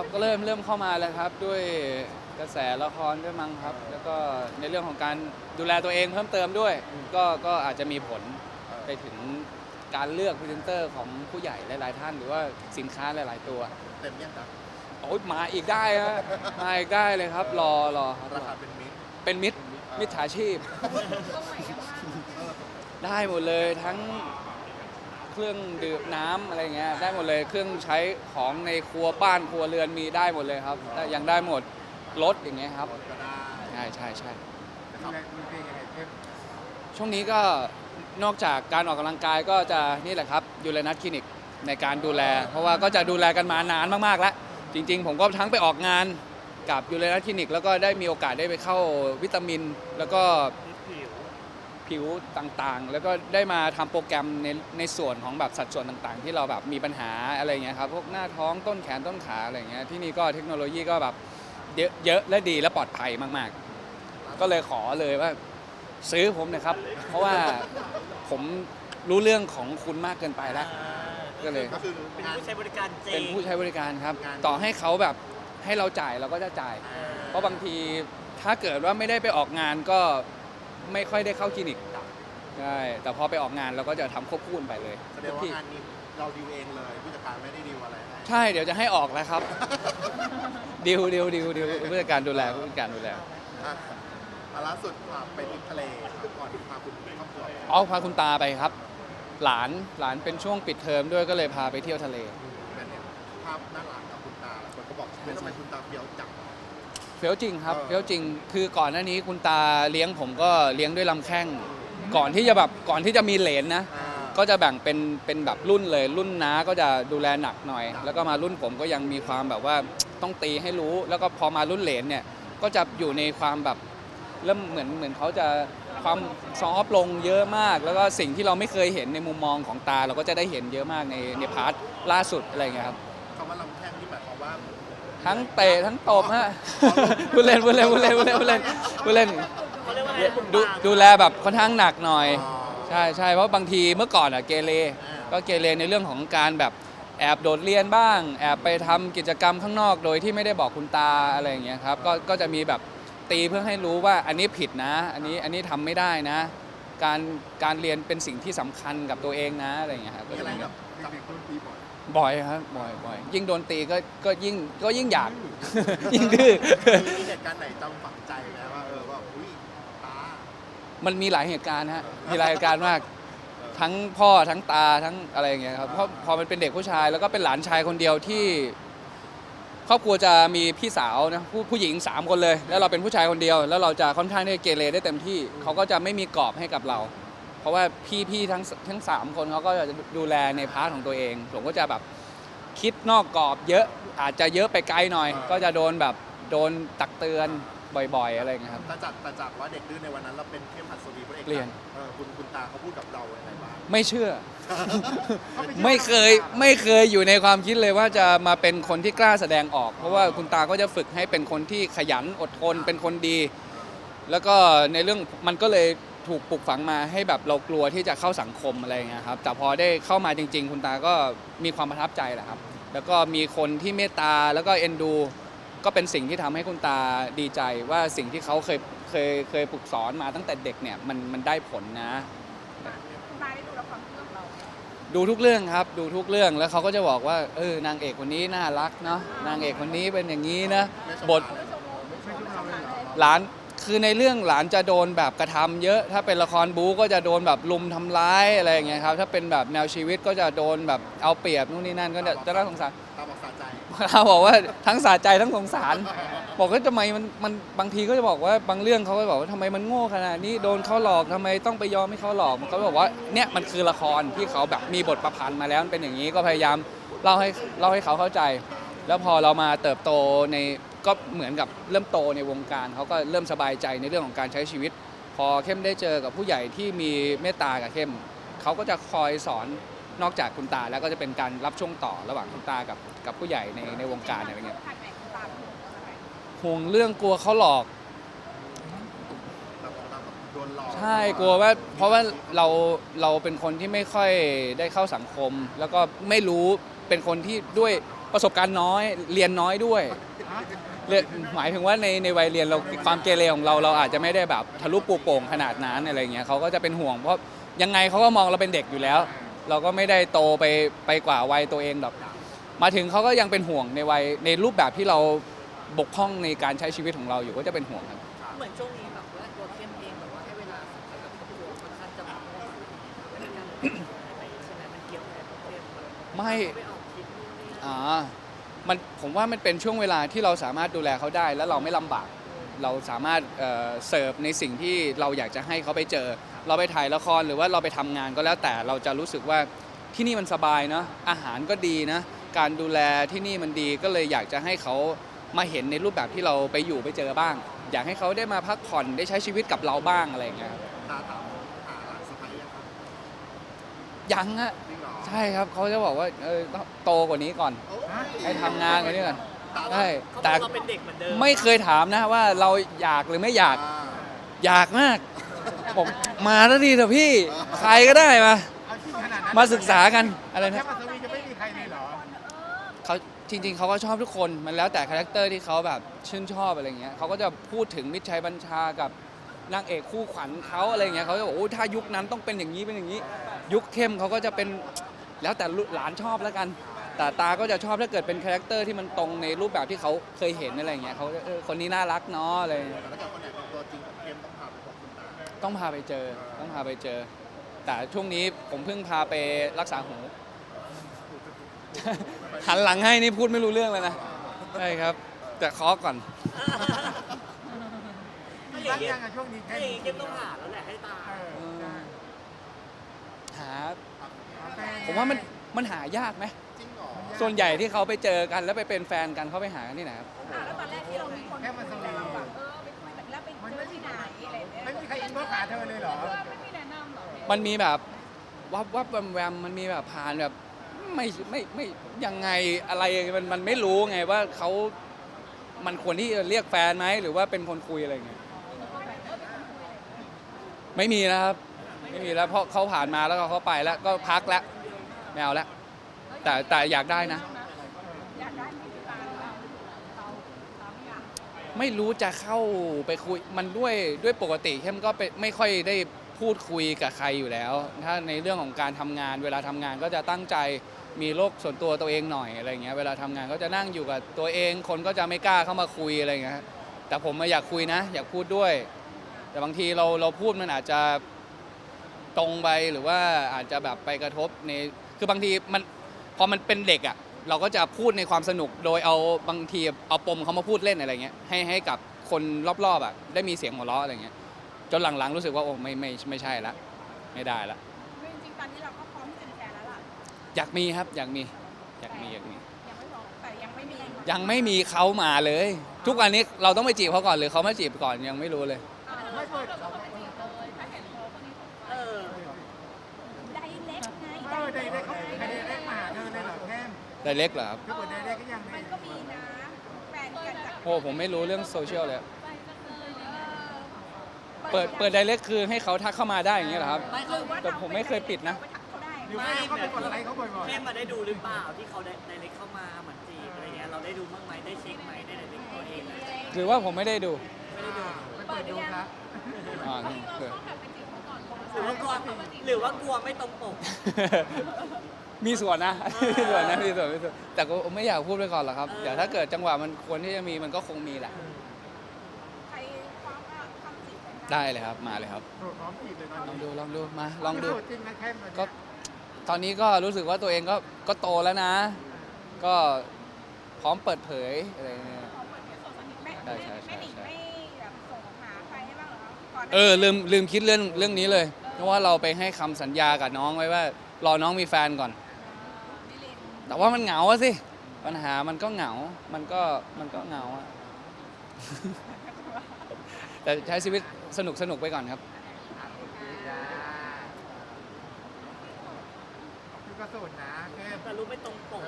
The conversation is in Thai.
ครับก็เริ่มเริ่มเข้ามาแล้วครับด้วยกระแสละครด้วยมั้งครับ แล้วก็ในเรื่องของการดูแลตัวเองเพิ่มเติมด้วย ก็ก็อาจจะมีผลไปถึงการเลือกพรีเซนเตอร์ของผู้ใหญ่หลาย ๆ ท่าน หรือว่าสินค้าหลาย ๆ ตัวเต็มยังครับโอ้ยมาอีกได้ฮะมาอีกได้เลยครับ รอรอครับราคาเป็นมิตรเป็นมิตรมิจฉาชีพ ได้หมดเลยทั้งเค รื่องดื่มน้ำอะไรเงี้ยได้หมดเลยเครื่องใช้ของในครัวบ้านครัวเรือนมีได้หมดเลยครับได้ยังได้หมดรถอย่างเงี้ยครับรถก็ได้ใช่ใช่ใช่นะครับมีเพลงยังไงเข้มช่วงนี้ก็นอกจากการออกกำลังกายก็จะนี่แหละครับยูเรนัสคลินิกในการดูแล เพราะว่าก็จะดูแลกันมานานมากๆแล้ว จริง ๆ ผมก็ทั้งไปออกงานกับยูเรนัสคลินิก แล้วก็ได้มีโอกาสได้ไปเข้าวิตามิน แล้วก็ ผิวต่างๆ แล้วก็ได้มาทำโปรแกรมในในส่วนของแบบสัดส่วนต่างๆ ที่เราแบบมีปัญหาอะไรเงี้ยครับพวกหน้าท้องต้นแขนต้นขาอะไรเงี้ยที่นี่ก็เทคโนโลยีก็แบบเยอะเยอะและดีและปลอดภัยมากๆ ก็เลยขอเลยว่าซื้อผมนะครับ เพราะว่าผมรู้เรื่องของคุณมากเกินไปแล้วก็เลยก็คือเป็นงานผู้ใช้บริการจริงเป็นผู้ใช้บริการครับงานต่อให้เขาแบบให้เราจ่ายเราก็จะจ่ายอ่าเพราะบางทีถ้าเกิดว่าไม่ได้ไปออกงานก็ ไม่ค่อยได้เข้าคลินิกใช่แต่พอไปออกงานเราก็จะทำควบคู่กันไปเลยแสดงว่างานนี้เราดิวเองเลยผู้จัดการไม่ได้ดิวอะไรให้ใช่เดี๋ยวจะให้ออกแล้วครับ ดิวดิวดิวดิวผู้จัดการดูแลผู้จัดการดูแล อะอะล่าสุดพาไปทริปทะเลครับก่อนพาคุณครอบครัวเอาพาคุณตาไปครับ หลานหลานเป็นช่วงปิดเทอมด้วยก็เลยพาไปเที่ยวทะเลเป็นเนี่ยภาพน่ารักกับคุณตาหลายคนก็บอกเฮ้ยทำไมคุณตาเบี้ยวจัง เฟี้ยวจริงครับเออเฟี้ยวจริง คือก่อนหน้านี้คุณตาเลี้ยงผมก็เลี้ยงด้วยลำแข้ง ก่อนที่จะแบบก่อนที่จะมีเหลนนะอ่าก็จะแบ่งเป็นเป็นแบบรุ่นเลย รุ่นน้าก็จะดูแลหนักหน่อย แล้วก็มารุ่นผมก็ยังมีความแบบว่าต้องตีให้รู้ แล้วก็พอมารุ่นเหลนเนี่ยก็จะอยู่ในความแบบเริ่มเหมือนเหมือนเขาจะความซอฟต์ลงเยอะมาก แล้วก็สิ่งที่เราไม่เคยเห็นในมุมมองของตา เราก็จะได้เห็นเยอะมากในในพาร์ทล่าสุดอะไรเงี้ยครับคำว่าลำแข้งที่หมายความว่า ทั้งเตะทั้งตบฮะพูดเล่นพูดเล่นพูดเล่นพูดเล่นพูดเล่นพูดเล่นเขาเรียกว่าอะไรคุณดูตาดูแลแบบค่อนข้างหนักหน่อย อ๋อ ใช่ใช่เพราะบางทีเมื่อก่อนอะเกเรอ่า ก็เกเรในเรื่องของการแบบแอบโดดเรียนบ้าง แอบไปทำกิจกรรมข้างนอกโดยที่ไม่ได้บอกคุณตาอะไรอย่างเงี้ยครับก็ก็จะมีแบบตีเพื่อให้รู้ว่าอันนี้ผิดนะ อันนี้อันนี้ทำไม่ได้นะ การการเรียนเป็นสิ่งที่สำคัญกับตัวเองนะอะไรอย่างเงี้ยครับมีอะไรกับกับเด็กรุ่นปีบ่อย บ่อยครับบ่อยบ่อยยิ่งโดนตีก็ก็ยิ่งก็ยิ่งอยาก ยิ่งดื้อ มีเหตุการณ์ไหนจำฝังใจไหมว่าเออว่าอุ้ยตา มันมีหลายเหตุการณ์ฮะ มีหลายเหตุการณ์มาก ทั้งพ่อทั้งตาทั้งอะไรอย่างเงี้ยครับเพราะพอมันเป็นเด็กผู้ชายแล้วก็เป็นหลานชายคนเดียวที่ ครอบครัวจะมีพี่สาวนะผู้ผู้หญิงสามคนเลย แล้วเราเป็นผู้ชายคนเดียว แล้วเราจะค่อนข้างที่จะเกเรได้เต็มที่ เขาก็จะไม่มีกรอบให้กับเรา เพราะว่าพี่พี่ทั้งทั้งสามคนเขาก็จะดูแลในพาร์ทของตัวเอง ผมก็จะแบบคิดนอกกรอบเยอะอาจจะเยอะไปไกลหน่อย ก็จะโดนแบบโดนตักเตือนบ่อยๆ อะไรอย่างเงี้ยครับ แต่จากแต่จากว่าเด็กดื้อในวันนั้นเราเป็นเข้มหัสวีพระเอกเปลี่ยนเออคุณคุณตาเขาพูดกับเราอะไรบ้างไม่เชื่อ ไม่เคยไม่เคยอยู่ในความคิดเลยว่าจะมาเป็นคนที่กล้าแสดงออก เพราะว่าคุณตาก็จะฝึกให้เป็นคนที่ขยันอดทนเป็นคนดี แล้วก็ในเรื่องมันก็เลย ถูกปลูกฝังมาให้แบบเรากลัวที่จะเข้าสังคมอะไรอย่างเงี้ยครับแต่พอได้เข้ามาจริง ๆ คุณตาก็มีความประทับใจแหละครับแล้วก็มีคนที่เมตตาแล้วก็เอ็นดู ก็เป็นสิ่งที่ทำให้คุณตาดีใจว่าสิ่งที่เขาเคยเคยเคยปลูกสอนมาตั้งแต่เด็กเนี่ยมันมันได้ผลนะคุณตาได้ดูละครเรื่องเราไหมดูทุกเรื่องครับดูทุกเรื่องแล้วเขาก็จะบอกว่าเออนางเอกคนนี้น่ารักเนาะนางเอกคนนี้เป็นอย่างนี้นะไม่ชมบทเราเลยหลาน คือในเรื่องหลานจะโดนแบบกระทำเยอะ ถ้าเป็นละครบู๊ก็จะโดนแบบลุมทำร้ายอะไรอย่างเงี้ยครับ ถ้าเป็นแบบแนวชีวิตก็จะโดนแบบเอาเปรียบนู่นนี่นั่นก็จะจะน่าสงสารตาบอกสะใจเขาบอกว่าทั้งสะใจทั้งสงสาร บอกว่าทำไมมันมันบางทีก็จะบอกว่าบางเรื่องเขาก็บอกว่าทำไมมันโง่ขนาดนี้โดนเขาหลอกทำไมต้องไปยอมให้เขาหลอกเขาบอกว่าเนี่ยมันคือละครที่เขาแบบมีบทประพันธ์มาแล้วมันเป็นอย่างนี้ก็พยายามเล่าให้เล่าให้เขาเข้าใจ แล้วพอเรามาเติบโตใน ก็เหมือนกับเริ่มโตในวงการเขาก็เริ่มสบายใจในเรื่องของการใช้ชีวิต พอเข้มได้เจอกับผู้ใหญ่ที่มีเมตตากับเข้มเขาก็จะคอยสอนนอกจากคุณตาแล้วก็จะเป็นการรับช่วงต่อระหว่างคุณตากับกับผู้ใหญ่ในในวงการอะไรเงี้ยผ่านไหนคุณตาเป็นห่วงอะไรห่วงเรื่องกลัวเขาหลอกตาบอกตาแบบโดนหลอกใช่กลัวว่าเพราะว่าเราเราเป็นคนที่ไม่ค่อยได้เข้าสังคม แล้วก็ไม่รู้เป็นคนที่ด้วย ประสบการณ์น้อยเรียนน้อยด้วยเรียนหมายถึงว่าในในวัยเรียนเราความเกเรของเราเราอาจจะไม่ได้แบบทะลุปูโป่งขนาดนั้นอะไรเงี้ยเขาก็จะเป็นห่วงเพราะยังไงเขาก็มองเราเป็นเด็กอยู่แล้ว เราก็ไม่ได้โตไปไปกว่าวัยตัวเองหรอกมาถึงเขาก็ยังเป็นห่วงในวัยในรูปแบบที่เราบกพร่องในการใช้ชีวิตของเราอยู่ก็จะเป็นห่วงครับเหมือนช่วงนี้แบบว่าตัวเข้มเองแบบว่าให้เวลาสำคัญกับครอบครัวค่อนข้างจะมากในการไปใช่ไหมมันเกี่ยวกับเข้มแบบไม่ไป ออกทริปนู่นนี่อ่ามันผมว่ามันเป็นช่วงเวลาที่เราสามารถดูแลเขาได้ แล้วเราไม่ลำบาก เราสามารถเอ่อเสิร์ฟในสิ่งที่เราอยากจะให้เขาไปเจอ เราไปถ่ายละครหรือว่าเราไปทำงานก็แล้วแต่เราจะรู้สึกว่าที่นี่มันสบายเนาะอาหารก็ดีนะการดูแลที่นี่มันดีก็เลยอยากจะให้เขามาเห็นในรูปแบบที่เราไปอยู่ไปเจอบ้าง อยากให้เขาได้มาพักผ่อนได้ใช้ชีวิตกับเราบ้างอะไรอย่างเงี้ยครับ ตาถามหาหลานสะพ้ายยังครับ ยังอะจริงเหรอใช่ครับเขาจะบอกว่าเออต้องโตกว่านี้ก่อน โอ้ยให้ทำงานกว่านี้ก่อนตาใช่เขาบแต่อกเราเป็นเด็กเหมือนเดิมไม่เคยถามนะว่าเราอยากหรือไม่อยากอ่า อยากมากผมมาแล้วดีเถอะพี่ใครก็ได้มาเอาจริงขนาดนั้นมาศึกษากันอะไรแค่นะมาสวีจะไม่มีใครเลยเหรอเขาจริง ๆ เขาก็ชอบทุกคน มันแล้วแต่คาแรคเตอร์ที่เขาแบบชื่นชอบอะไรเงี้ยเขาก็จะพูดถึงมิตรชัยบัญชากับ นางเอกคู่ขวัญเขาอะไรเงี้ยเขาจะบอกโอ้ถ้ายุคนั้นต้องเป็นอย่างนี้เป็นอย่างนี้ ยุคเข้มเขาก็จะเป็นแล้วแต่หลานชอบแล้วกัน แต่ตาก็จะชอบถ้าเกิดเป็นคาแรคเตอร์ที่มันตรงในรูปแบบที่เขาเคยเห็นอะไรเงี้ยเขาจะเออคนนี้น่ารักเนาะอะไรเงี้ยแต่ถ้ากคนไหนเป็นตัวจริงของเกมต้องพาไปบอกคุณตาต้องพาไปเจอต้องพาไปเจอ แต่ช่วงนี้ผมเพิ่งพาไปรักษาหูหันหลังให้นี่พูดไม่รู้เรื่องเลยนะใช่ครับ แต่คาะก่อน ถ้าอย่ารังกเงี้ยยังอะช่วงนี้ถ้าแค่อย่างงี้เข้มต้องหาแล้วแหละให้ตาเออใช่หาเอาแฟนผมว่ามันมันหายากไหมจริงเหรอส่วนใหญ่ที่เขาไปเจอกันแล้วไปเป็นแฟนกันเขาไปหากันที่ไหนครับ อะแล้วตอนแรกที่เรามีคนคุยแต่เราแบบเออไปคุยแบบแล้วไปเจอที่ไหนอะไรอย่างเงี้ยไม่มีใครอินบ็อกซ์หาเธอเลยเหรอเออไม่มีแนะนำเหรอมันมีแบบวับวับแวมแวมมันมีแบบผ่านแบบไม่ไม่ไม่ยังไงอะไรมันมันไม่รู้ไงว่าเขามันควรที่จะเรียกแฟนไหมหรือว่าเป็นคนคุยอะไรเงี้ย ไม่มีนะครับ ไม่มีแล้วเพราะเขาผ่านมาแล้วก็เขาไปแล้วก็พักแล้วไม่เอาแล้วแต่แต่อยากได้นะ อยากได้มีตาเราเราเราไม่อยากไม่รู้จะเข้าไปคุยมันด้วยด้วยปกติเข้มก็ไปไม่ค่อยได้พูดคุยกับใครอยู่แล้ว ถ้าในเรื่องของการทำงาน เวลาทำงานก็จะตั้งใจมีโลกส่วนตัวตัวเองหน่อยอะไรเงี้ยเวลาทำงานก็จะนั่งอยู่กับตัวเอง คนก็จะไม่กล้าเข้ามาคุยอะไรเงี้ยแต่ผมมาอยากคุยนะ อยากพูดด้วย แต่บางทีเราเราพูดมันอาจจะตรงไปหรือว่าอาจจะแบบไปกระทบในคือบางทีมันพอมันเป็นเด็กอะเราก็จะพูดในความสนุกโดยเอาบางทีเอาปมเขามาพูดเล่นอะไรเงี้ยให้ให้กับคนรอบๆอะได้มีเสียงหัวเราะอะไรเงี้ยจนหลังๆรู้สึกว่าโอ้ไม่ไม่ไม่ใช่ละไม่ได้ละจริงๆตอนนี้เราก็พร้อมที่จะมีแฟนแล้วล่ะอยากมีครับอยากมีอยากมีอยากมียังไม่พร้อมแต่ยังไม่มียังไม่มีเขามาเลย ทุกวันนี้เราต้องไปจีบเขาก่อนหรือเขามาจีบก่อนยังไม่รู้เลย แค่แต่เล็กเหรอครับคือเปิดได้ได้ก็ยังมันก็มีนะแฟนกันจากโอ้ผมไม่รู้เรื่องโซเชียลเลยเออเปิดเปิดไดเรกคือให้เขาทักเข้ามาได้อย่างเงี้ยเหรอครับ ไม่หรือว่าแต่ผมไม่เคยปิดนะ เราไปทักเขาได้อยู่ไม่ก็ไปกดไลค์เขาบ่อยเข้มมาได้ดูหรือเปล่าที่เขาได้ในเล็กเข้ามาเหมือนจีบอะไรเงี้ยเราได้ดูบ้างไหมได้เช็คไหมได้ในเล็กตัวเองอะหรือว่าผมไม่ได้ดูไม่ได้ดูๆไปเปิดดูครับอ่าเออหรือว่ากลัวหรือว่ากลัวไม่ตรงปก มีส่วนนะ มีส่วนนะมีส่วนมีส่วนแต่ก็ไม่อยากพูดไปก่อนหรอกครับเดี๋ยวถ้าเกิดจังหวะมันควรที่จะมีมันก็คงมีแหละ ใครพร้อมก็ทำจีบกันได้เลยครับ มาเลยครับโสดพร้อมจีบเลยตอนลองนี้ดูลองดูมาลองดูโสดจริงนะแค่ตอนนี้ก็ตอนนี้ก็รู้สึกว่าตัวเองก็ก็โตแล้วนะ ก็พร้อมเปิดเผยอะไรเงี้ยพร้อมเปิดเผยโสดสนิทไม่ใช่ใช่ใช่ไม่หนิงใช่ไม่แบบส่งหาใครให้บ้างเหรอก่นหน้าเออลืมลืมคิดเรื่องเรื่องนี้เลย เพราะว่าเราไปให้คำสัญญากับน้องไว้ว่า รอน้องมีแฟนก่อนมิลิน แต่ว่ามันเหงาอะสิ ปัญหามันก็เหงา มันก็มันก็เหงาอะ แต่ใช้ชีวิตสนุกสนุกไปก่อนครับ คือก็โสดนะแค่แต่รู้ไม่ตรงปก